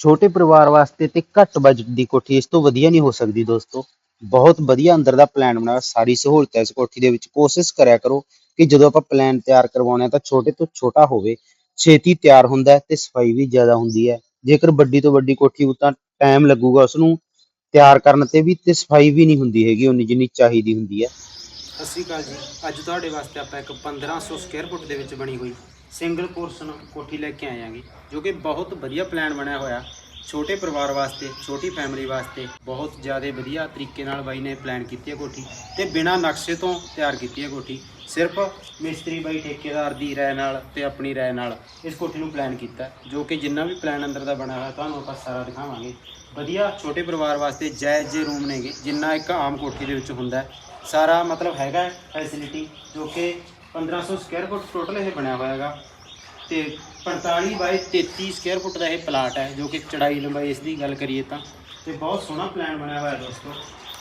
ਛੋਟੇ ਪਰਿਵਾਰ ਵਾਸਤੇ ਤੇ ਘੱਟ ਬਜਟ ਦੀ ਕੋਠੀ ਇਸ ਤੋਂ ਵਧੀਆ ਨਹੀਂ ਹੋ ਸਕਦੀ ਦੋਸਤੋ। ਬਹੁਤ ਵਧੀਆ ਅੰਦਰ ਦਾ ਪਲਾਨ ਬਣਾਇਆ ਸਾਰੀ ਸਹੂਲਤ ਇਸ ਕੋਠੀ ਦੇ ਵਿੱਚ। ਕੋਸ਼ਿਸ਼ ਕਰਿਆ ਕਰੋ ਕਿ ਜਦੋਂ ਆਪਾਂ ਪਲਾਨ ਤਿਆਰ ਕਰਵਾਉਣਾ ਤਾਂ ਛੋਟੇ ਤੋਂ ਛੋਟਾ ਹੋਵੇ। ਛੇਤੀ ਤਿਆਰ ਹੁੰਦਾ ਤੇ ਸਫ਼ਾਈ ਵੀ ਜ਼ਿਆਦਾ ਹੁੰਦੀ ਹੈ। ਜੇਕਰ ਵੱਡੀ ਤੋਂ ਵੱਡੀ ਕੋਠੀ ਹੋ ਟਾਈਮ ਲੱਗੂਗਾ ਉਸ ਨੂੰ ਤਿਆਰ ਕਰਨ ਤੇ ਵੀ ਤੇ ਸਫ਼ਾਈ ਵੀ ਨਹੀਂ ਹੁੰਦੀ ਹੈਗੀ, ਉਨੀ ਜਿੰਨੀ ਚਾਹੀਦੀ ਹੁੰਦੀ ਹੈ। ਸਤਿ ਸ਼੍ਰੀ ਅਕਾਲ ਜੀ। ਅੱਜ ਤੁਹਾਡੇ ਵਾਸਤੇ ਆਪਾਂ ਇੱਕ 1500 ਸਕੁਅਰ ਫੁੱਟ ਦੇ ਵਿੱਚ ਬਣੀ ਹੋਈ ਸਿੰਗਲ ਪੋਰਸ਼ਨ ਕੋਠੀ ਲੈ ਕੇ ਆਏ ਜੋ ਕਿ ਬਹੁਤ ਵਧੀਆ ਪਲਾਨ ਬਣਿਆ ਹੋਇਆ। ਛੋਟੇ ਪਰਿਵਾਰ ਵਾਸਤੇ, ਛੋਟੀ ਫੈਮਿਲੀ ਵਾਸਤੇ ਬਹੁਤ ਜ਼ਿਆਦਾ ਵਧੀਆ ਤਰੀਕੇ ਨਾਲ ਬਾਈ ਨੇ ਪਲਾਨ ਕੀਤੀ ਹੈ ਕੋਠੀ ਤੇ ਬਿਨਾਂ ਨਕਸ਼ੇ ਤੋਂ ਤਿਆਰ ਕੀਤੀ ਹੈ ਕੋਠੀ। ਸਿਰਫ ਮਿਸਤਰੀ ਬਾਈ ਠੇਕੇਦਾਰ ਦੀ ਰਾਏ ਨਾਲ ਤੇ ਆਪਣੀ ਰਾਏ ਨਾਲ ਇਸ ਕੋਠੀ ਨੂੰ ਪਲਾਨ ਕੀਤਾ ਜੋ ਕਿ ਜਿੰਨਾ ਵੀ ਪਲਾਨ ਅੰਦਰ ਦਾ ਬਣਿਆ ਹੋਇਆ ਤੁਹਾਨੂੰ ਆਪਾਂ ਸਾਰਾ ਦਿਖਾਵਾਂਗੇ। ਵਧੀਆ ਛੋਟੇ ਪਰਿਵਾਰ ਵਾਸਤੇ ਜਾਇਜ਼ ਜੇ ਰੂਮ ਨੇਗੇ, ਜਿੰਨਾ ਇੱਕ ਆਮ ਕੋਠੀ ਦੇ ਵਿੱਚ ਹੁੰਦਾ ਸਾਰਾ ਮਤਲਬ ਹੈਗਾ ਫੈਸਿਲਿਟੀ ਜੋ ਕਿ 1500 ਸਕੁਅਰ ਫੁੱਟ ਟੋਟਲ ਇਹ ਬਣਿਆ ਹੋਇਆ ਹੈਗਾ। ਤੇ 45 ਬਾਈ 33 ਸਕੁਅਰ ਫੁੱਟ ਦਾ ਇਹ ਪਲਾਟ ਹੈ, ਜੋ ਕਿ ਚੜਾਈ ਲੰਬਾਈ ਇਸ ਦੀ ਗੱਲ ਕਰੀਏ ਤਾਂ। ਤੇ ਬਹੁਤ ਸੋਹਣਾ ਪਲਾਨ ਬਣਿਆ ਹੋਇਆ ਦੋਸਤੋ।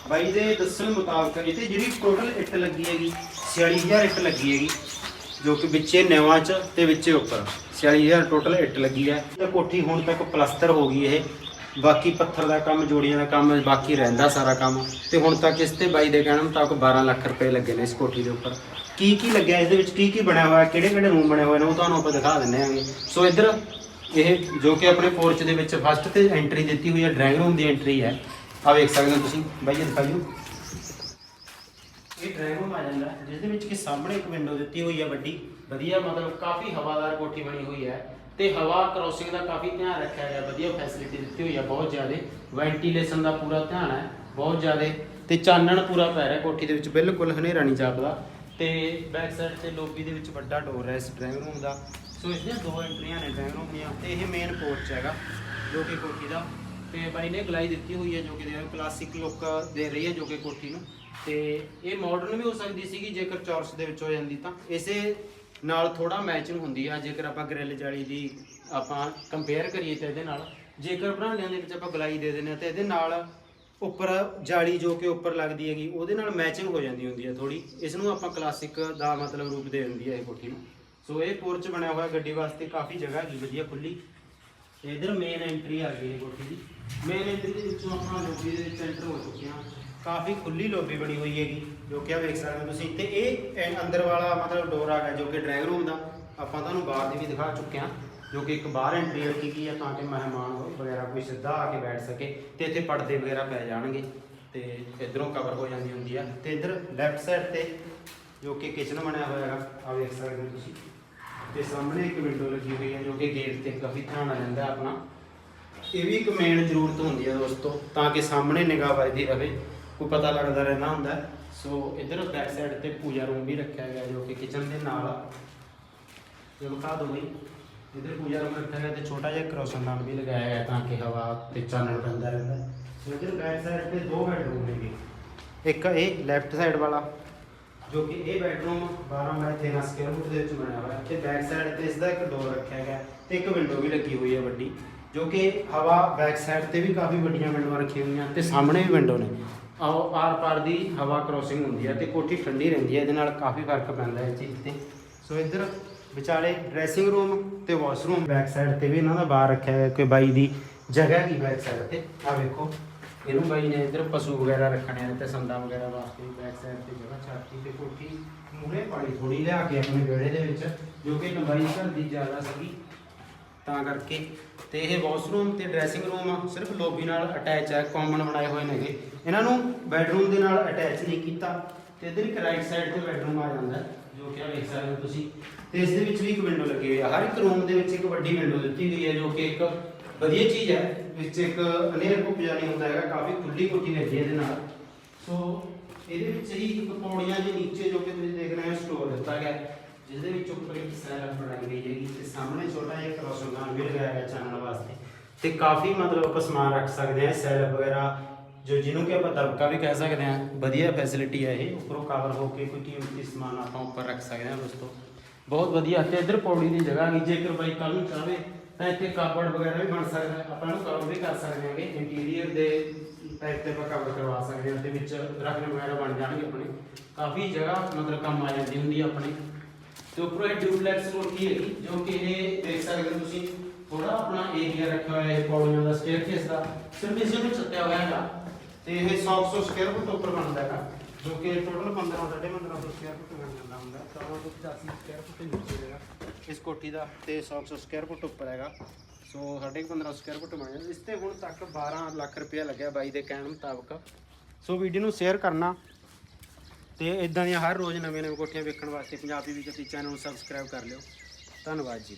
ਬਾਈ ਦੇ ਦੱਸਣ ਮੁਤਾਬਕ ਇੱਥੇ ਜਿਹੜੀ ਟੋਟਲ ਇੱਟ ਲੱਗੀ ਹੈਗੀ 46000 ਇੱਟ ਲੱਗੀ ਹੈਗੀ, ਜੋ ਕਿ ਵਿੱਚੇ ਨਵਾਂ ਚ ਤੇ ਵਿੱਚੇ ਉੱਪਰ। 46000 ਟੋਟਲ ਇੱਟ ਲੱਗੀ ਹੈ। ਤੇ ਕੋਠੀ ਹੁਣ ਤੱਕ ਪਲਸਤਰ ਹੋ ਗਈ ਇਹ। ਬਾਕੀ ਪੱਥਰ ਦਾ ਕੰਮ, ਜੋੜੀਆਂ ਦਾ ਕੰਮ, ਬਾਕੀ ਰਹਿੰਦਾ ਸਾਰਾ ਕੰਮ। ਤੇ ਹੁਣ ਤੱਕ ਇਸ ਤੇ ਬਾਈ ਦੇ ਕਹਿਣ ਮੁਤਾਬਕ 12 ਲੱਖ ਰੁਪਏ ਲੱਗੇ ਨੇ ਇਸ ਕੋਠੀ ਦੇ ਉੱਪਰ। ਕੀ ਕੀ ਲੱਗਿਆ ਇਸ ਦੇ ਵਿੱਚ? ਕੀ ਕੀ ਬਣਿਆ ਹੋਇਆ? ਕਿਹੜੇ ਕਿਹੜੇ ਰੂਮ ਬਣੇ ਹੋਏ ਨੇ? ਉਹ ਤੁਹਾਨੂੰ ਆਪਾਂ ਦਿਖਾ ਦਿੰਨੇ ਆਂਗੇ ਸੋ ਇੱਧਰ ਇਹ ਜੋ ਕਿ ਆਪਣੇ ਪੋਰਚ ਦੇ ਵਿੱਚ ਫਸਟ ਤੇ ਐਂਟਰੀ ਦਿੱਤੀ ਹੋਈ ਹੈ ਡਰਾਇੰਗ ਰੂਮ ਦੀ ਐਂਟਰੀ ਹੈ। ਆ ਵੇਖ ਸਕਦੇ ਹੋ ਤੁਸੀਂ। ਬਾਈ ਜੀ ਦਿਖਾਈਓ ਇਹ ਡਰਾਇੰਗ ਰੂਮ ਆ ਜਾਂਦਾ ਹੈ, ਜਿਸ ਦੇ ਵਿੱਚ ਕਿ ਸਾਹਮਣੇ ਇੱਕ ਵਿੰਡੋ ਦਿੱਤੀ ਹੋਈ ਹੈ ਵੱਡੀ। ਵਧੀਆ ਮਤਲਬ ਕਾਫੀ ਹਵਾਦਾਰ ਕੋਠੀ ਬਣੀ ਹੋਈ ਹੈ। ਤੇ ਹਵਾ ਕ੍ਰੋਸਿੰਗ ਦਾ ਕਾਫੀ ਧਿਆਨ ਰੱਖਿਆ ਗਿਆ। ਵਧੀਆ ਫੈਸਿਲਿਟੀ ਦਿੱਤੀ ਹੋਈ ਹੈ ਬਹੁਤ ਜ਼ਿਆਦਾ। ਵੈਂਟੀਲੇਸ਼ਨ ਦਾ ਪੂਰਾ ਧਿਆਨ ਹੈ ਬਹੁਤ ਜ਼ਿਆਦਾ। ਤੇ ਚਾਨਣ ਪੂਰਾ ਪੈ ਰਿਹਾ ਕੋਠੀ ਦੇ ਵਿੱਚ। ਬਿਲਕੁਲ ਹਨੇਰਾ ਨਹੀਂ ਜਾਪਦਾ। ਤੇ ਬੈਕ ਸਾਈਡ ਤੇ ਲੋਬੀ ਦੇ ਵਿੱਚ ਵੱਡਾ ਡੋਰ ਹੈ ਇਸ ਡਰਾਇੰਗ ਰੂਮ ਦਾ। ਸੋ ਇਸ ਦੀਆਂ ਦੋ ਐਂਟਰੀਆਂ ਨੇ ਡਰਾਇੰਗ ਰੂਮ ਦੀਆਂ ਤੇ ਇਹ ਮੇਨ ਪੋਰਚ ਹੈਗਾ, ਜੋ ਕਿ ਕੋਠੀ ਦਾ। ਤੇ ਬਾਈ ਨੇ ਗਲਾਈ ਦਿੱਤੀ ਹੋਈ ਹੈ ਜੋ ਕਿ ਦੇ ਕਲਾਸਿਕ ਲੁੱਕ ਦੇ ਰਹੀ ਹੈ ਜੋ ਕਿ ਕੋਠੀ ਨੂੰ। ਤੇ ਇਹ ਮਾਡਰਨ ਵੀ ਹੋ ਸਕਦੀ ਸੀਗੀ ਜੇਕਰ ਚੌਰਸ ਦੇ ਵਿੱਚ ਹੋ ਜਾਂਦੀ ਤਾਂ। ਇਸੇ ਨਾਲ ਥੋੜਾ ਮੈਚਿੰਗ ਹੁੰਦੀ ਆ, ਜੇਕਰ ਆਪਾਂ ਗ੍ਰਿਲ ਜਾਲੀ ਦੀ ਆਪਾਂ ਕੰਪੇਅਰ ਕਰੀਏ ਤਾਂ ਇਹਦੇ ਨਾਲ। ਜੇਕਰ ਬਰਾਂਡਿਆਂ ਦੇ ਵਿੱਚ ਆਪਾਂ ਗਲਾਈ ਦੇ ਦਿੰਦੇ ਆ ਤੇ ਇਹਦੇ ਨਾਲ ਉੱਪਰ ਜਾਲੀ ਜੋ ਕਿ ਉੱਪਰ ਲੱਗਦੀ ਹੈਗੀ, ਉਹਦੇ ਨਾਲ ਮੈਚਿੰਗ ਹੋ ਜਾਂਦੀ ਹੁੰਦੀ ਹੈ ਥੋੜੀ ਇਸ ਨੂੰ ਆਪਾਂ ਕਲਾਸਿਕ ਦਾ ਮਤਲਬ ਰੂਪ ਦੇ ਦਿੰਦੀ ਹੈ ਇਹ ਕੋਠੀ। ਨੂੰ ਸੋ ਇਹ ਪੋਰਚ ਬਣਿਆ ਹੋਇਆ ਗੱਡੀ ਵਾਸਤੇ ਕਾਫੀ ਜਗ੍ਹਾ ਹੈਗੀ, ਵਧੀਆ ਖੁੱਲੀ ਤੇ ਇਧਰ ਮੇਨ ਐਂਟਰੀ ਆ ਗਈ ਹੈ ਕੋਠੀ ਦੀ। ਮੇਨ ਐਂਟਰੀ ਦੇ ਵਿੱਚੋਂ ਆਪਾਂ ਲੋਬੀ ਦੇ ਵਿੱਚ ਐਂਟਰ ਹੋ ਚੁੱਕੇ ਹਾਂ। ਕਾਫੀ ਖੁੱਲੀ ਲੋਬੀ ਬਣੀ ਹੋਈ ਹੈਗੀ, ਜੋ ਕਿ ਆ ਵੇਖ ਸਕਦੇ ਹੋ ਤੁਸੀਂ। ਤੇ ਇਹ ਅੰਦਰ ਵਾਲਾ ਮਤਲਬ ਡੋਰ ਆ ਗਿਆ, ਜੋ ਕਿ ਡਰਾਇੰਗ ਰੂਮ ਦਾ। ਆਪਾਂ ਤੁਹਾਨੂੰ ਬਾਹਰ ਦੀ ਵੀ ਦਿਖਾ ਚੁੱਕੇ ਹਾਂ। ਜੋ ਕਿ ਇੱਕ ਬਾਹਰ ਐਂਟਰੀ ਰੱਖੀ ਗਈ ਹੈ ਤਾਂ ਕਿ ਮਹਿਮਾਨ ਵਗੈਰਾ ਕੋਈ ਸਿੱਧਾ ਆ ਕੇ ਬੈਠ ਸਕੇ ਤੇ ਇੱਥੇ ਪਰਦੇ ਵਗੈਰਾ ਪੈ ਜਾਣਗੇ ਤੇ ਇਧਰੋਂ ਕਵਰ ਹੋ ਜਾਂਦੀ ਹੁੰਦੀ ਆ ਤੇ ਇਧਰ ਲੈਫਟ ਸਾਈਡ ਤੇ ਜੋ ਕਿ ਕਿਚਨ ਬਣਿਆ ਹੋਇਆ ਹੈਗਾ ਆ ਵੇਖ ਸਕਦੇ ਹੋ ਤੁਸੀਂ। ਤੇ ਸਾਹਮਣੇ ਇੱਕ ਵਿੰਡੋ ਲੱਗੀ ਹੋਈ ਹੈ ਜੋ ਕਿ ਗੇਟ ਤੇ ਕਾਫੀ ਧਿਆਨ ਰਹਿੰਦਾ ਹੈ ਆਪਣਾ। ਇਹ ਵੀ ਇੱਕ ਮੇਨ ਜ਼ਰੂਰਤ ਹੁੰਦੀ ਹੈ ਦੋਸਤੋ, ਤਾਂ ਕਿ ਸਾਹਮਣੇ ਨਿਗਾਹ ਵੱਜਦੀ ਰਹੇ ਕੋਈ ਪਤਾ ਲੱਗਦਾ ਰਹਿੰਦਾ ਹੁੰਦਾ। ਸੋ ਇਧਰ ਬੈਕ ਸਾਈਡ ਤੇ ਪੂਜਾ ਰੂਮ ਵੀ ਰੱਖਿਆ ਗਿਆ, ਜੋ ਕਿ ਕਿਚਨ ਦੇ ਨਾਲ ਆ। ਜੇ ਵਿਖਾ ਦੋ ਬਈ। ਇਧਰ ਪੂਜਾ ਰੂਮ ਰੱਖਿਆ ਗਿਆ ਤੇ ਛੋਟਾ ਜਿਹਾ ਕਰੋਸ਼ਨਦਾਨ ਵੀ ਲਗਾਇਆ ਗਿਆ ਤਾਂ ਕਿ ਹਵਾ ਤੇ ਚਾਨਣ ਪੈਂਦਾ ਰਹਿੰਦਾ। ਹੈ। ਸੋ ਇਧਰ ਬੈਕ ਸਾਈਡ ਤੇ ਦੋ ਬੈਡਰੂਮ ਨੇ ਇੱਕ ਇਹ ਲੈਫਟ ਸਾਈਡ ਵਾਲਾ, ਜੋ ਕਿ ਇਹ ਬੈਡਰੂਮ 12 ਬਾਈ 13 ਸਕੁਅਰ ਫੁੱਟ ਦੇ ਵਿੱਚ ਬਣਿਆ ਹੋਇਆ। ਹੈ ਤੇ ਬੈਕ ਸਾਈਡ ਤੇ ਇਸ ਦਾ ਇੱਕ ਡੋਰ ਰੱਖਿਆ ਗਿਆ ਤੇ ਇੱਕ ਵਿੰਡੋ ਵੀ ਲੱਗੀ ਹੋਈ ਹੈ ਵੱਡੀ, ਜੋ ਕਿ ਹਵਾ ਬੈਕ ਸਾਈਡ ਤੇ ਵੀ ਕਾਫੀ ਵੱਡੀਆਂ ਵਿੰਡੋਆਂ ਰੱਖੀਆਂ ਹੋਈਆਂ ਤੇ ਸਾਹਮਣੇ ਵੀ ਵਿੰਡੋ ਨੇ। ਆਓ ਆਰ ਪਾਰ ਦੀ ਹਵਾ ਕ੍ਰੋਸਿੰਗ ਹੁੰਦੀ ਹੈ ਤੇ ਕੋਠੀ ਠੰਡੀ ਰਹਿੰਦੀ ਹੈ, ਇਹਦੇ ਨਾਲ ਕਾਫੀ ਫ਼ਰਕ ਪੈਂਦਾ ਹੈ ਇਸ ਚੀਜ਼ ਤੇ। ਸੋ ਇੱਧਰ ਵਿਚਾਲੇ ਡਰੈਸਿੰਗ ਰੂਮ ਤੇ ਵਾਸ਼ਰੂਮ ਬੈਕ ਸਾਈਡ ਤੇ ਵੀ ਇਹਨਾਂ ਦਾ ਬਾਹਰ ਰੱਖਿਆ ਹੋਇਆ ਕੋਈ ਬਾਈ ਦੀ ਜਗ੍ਹਾ ਕੀ ਬੈਕ ਸਾਈਡ ਤੇ। ਆ ਵੇਖੋ, ਇਹਨੂੰ ਬਾਈ ਨੇ ਇੱਧਰ ਪਸ਼ੂ ਵਗੈਰਾ ਰੱਖਣੇ ਨੇ ਤੇ ਸੰਦਾਂ ਵਗੈਰਾ ਵਾਸਤੇ ਵੀ ਬੈਕ ਸਾਈਡ ਤੇ ਜਗ੍ਹਾ ਛਾਤੀ ਤੇ ਕੋਠੀ, ਮੂਹਰੇ ਪਾਣੀ ਥੋੜੀ ਲਿਆ ਕੇ ਆਪਣੇ ਵਿਹੜੇ ਦੇ ਵਿੱਚ, ਜੋ ਕਿ ਲੰਬਾਈ ਘਰ ਦੀ ਜ਼ਿਆਦਾ ਸੀਗੀ। ਤਾਂ ਕਰਕੇ ਤੇ ਇਹ ਵਾਸ਼ਰੂਮ ਤੇ ਡਰੈਸਿੰਗ ਰੂਮ ਸਿਰਫ ਲੋਬੀ ਨਾਲ ਅਟੈਚ ਹੈ ਕਾਮਨ ਬਣਾਏ ਹੋਏ ਨੇਗੇ ਇਹਨਾਂ ਨੂੰ ਬੈਡਰੂਮ ਦੇ ਨਾਲ ਅਟੈਚ ਨਹੀਂ ਕੀਤਾ, ਤੇ ਇਧਰ ਇੱਕ ਰਾਈਟ ਸਾਈਡ ਤੇ ਬੈਡਰੂਮ ਆ ਜਾਂਦਾ। ਜੋ ਕਿ ਆ ਵੇਖ ਸਕਦੇ ਹੋ ਤੁਸੀਂ। ਤੇ ਇਸ ਦੇ ਵਿੱਚ ਵੀ ਇੱਕ ਵਿੰਡੋ ਲੱਗੀ ਹੋਈ ਹੈ ਹਰ ਇੱਕ ਰੂਮ ਦੇ ਵਿੱਚ ਇੱਕ ਵੱਡੀ ਵਿੰਡੋ ਦਿੱਤੀ ਗਈ ਹੈ ਜੋ ਕਿ ਇੱਕ ਵਧੀਆ ਚੀਜ਼ ਹੈ ਵਿੱਚ ਇੱਕ ਹਨੇਰ ਘੁੱਪ ਨਹੀਂ ਹੁੰਦਾ ਹੈਗਾ, ਕਾਫੀ ਖੁੱਲੀ ਕੋਠੀ ਲੱਗੀ ਹੈ ਇਹਦੇ ਨਾਲ। ਸੋ ਇਹਦੇ ਵਿੱਚ ਹੀ ਇੱਕ ਪੌੜੀਆਂ ਦੇ ਨੀਚੇ ਜੋ ਕਿ ਤੁਸੀਂ ਦੇਖ ਰਹੇ ਹੋ ਸਟੋਰ ਦਿੱਤਾ ਗਿਆ। ਜਿਸ ਦੇ ਵਿੱਚ ਉੱਪਰ ਇੱਕ ਸੈਲਫ ਬਣਾਈ ਗਈ ਹੈਗੀ ਤੇ ਸਾਹਮਣੇ ਛੋਟਾ ਜਿਹਾ ਕਰੋਸ਼ਨਦਾਨ ਵੀ ਲਗਾਇਆ ਗਿਆ ਚਾਨਣ ਵਾਸਤੇ। ਤੇ ਕਾਫੀ ਮਤਲਬ ਆਪਾਂ ਸਮਾਨ ਰੱਖ ਸਕਦੇ ਹਾਂ ਸੈਲ ਵਗੈਰਾ ਜੋ ਜਿਹਨੂੰ ਕਿ ਆਪਾਂ ਦਬਕਾ ਵੀ ਕਹਿ ਸਕਦੇ ਹਾਂ, ਵਧੀਆ ਫੈਸਿਲਿਟੀ ਹੈ ਇਹ, ਉੱਪਰੋਂ ਕਵਰ ਹੋ ਕੇ ਕੋਈ ਕੀਮਤੀ ਸਮਾਨ ਆਪਾਂ ਉੱਪਰ ਰੱਖ ਸਕਦੇ ਹਾਂ ਦੋਸਤੋ। ਬਹੁਤ ਵਧੀਆ ਤੇ ਇੱਧਰ ਪੌੜੀ ਦੀ ਜਗ੍ਹਾ ਹੈਗੀ ਜੇਕਰ ਬਾਈ ਕੱਲ ਨੂੰ ਚਾਹਵੇ, ਤਾਂ ਇੱਥੇ ਕਾਪੜ ਵਗੈਰਾ ਵੀ ਬਣ ਸਕਦਾ ਹੈ। ਆਪਾਂ ਨੂੰ ਕਵਰ ਵੀ ਕਰ ਸਕਦੇ ਹਾਂਗੇ ਇੰਟੀਰੀਅਰ ਦੇ ਟਾਈਪ ਤੇ ਆਪਾਂ ਕਵਰ ਕਰਵਾ ਸਕਦੇ ਹਾਂ ਤੇ ਵਿੱਚ ਰੱਖਣ ਵਗੈਰਾ ਬਣ ਜਾਣਗੇ ਆਪਣੇ। ਕਾਫੀ ਜਗ੍ਹਾ ਮਤਲਬ ਕੰਮ ਆ ਜਾਂਦੀ ਹੁੰਦੀ ਹੈ ਆਪਣੇ। ਤੇ ਉੱਪਰੋਂ ਇਹ ਡਿਊਪਲੈਕਸ ਕੋਠੀ ਹੈਗੀ, ਜੋ ਕਿ ਇਹ ਦੇਖ ਸਕਦੇ ਹੋ ਤੁਸੀਂ ਥੋੜਾ ਆਪਣਾ ਏਰੀਆ ਰੱਖਿਆ ਹੋਇਆ ਹੈ ਪੌੜੀਆਂ ਦਾ ਸਟੇਅਰਕੇਸ ਦਾ। ਸਿਰਫ ਇਸੇ ਨੂੰ ਛੱਤਿਆ ਹੋਇਆ ਹੈਗਾ। ਤੇ ਇਹ 100 100 ਸਕੁਅਰ ਫੁੱਟ ਉੱਪਰ ਬਣਦਾ ਹੈਗਾ, ਜੋ ਕਿ ਟੋਟਲ 15 ਸਾਢੇ 1500 ਸਕੁਅਰ ਫੁੱਟ ਬਣ ਜਾਂਦਾ ਹੁੰਦਾ। ਤਾਂ ਉਹ 85 ਸਕੁਅਰ ਫੁੱਟ ਨੀਚੇ ਹੈਗਾ ਇਸ ਕੋਠੀ ਦਾ ਤੇ 100 100 ਸਕੁਅਰ ਫੁੱਟ ਉੱਪਰ ਹੈਗਾ। ਸੋ ਸਾਢੇ 1500 ਸਕੁਅਰ ਫੁੱਟ ਬਣ ਜਾਂਦਾ। ਇਸ ਤੇ ਹੁਣ ਤੱਕ 12 ਲੱਖ ਰੁਪਇਆ ਲੱਗਿਆ ਬਾਈ ਦੇ ਕਹਿਣ ਮੁਤਾਬਕ। ਸੋ ਵੀਡੀਓ ਨੂੰ ਸ਼ੇਅਰ ਕਰਨਾ ਤੇ ਇਦਾਂ ਦੀਆਂ ਹਰ ਰੋਜ਼ ਨਵੇਂ ਨਵੇਂ ਕੋਠੀਆਂ ਵੇਖਣ ਵਾਸਤੇ ਪੰਜਾਬੀ ਵੀ ਚੈਨਲ ਨੂੰ ਸਬਸਕ੍ਰਾਈਬ ਕਰ ਲਿਓ। ਧੰਨਵਾਦ ਜੀ।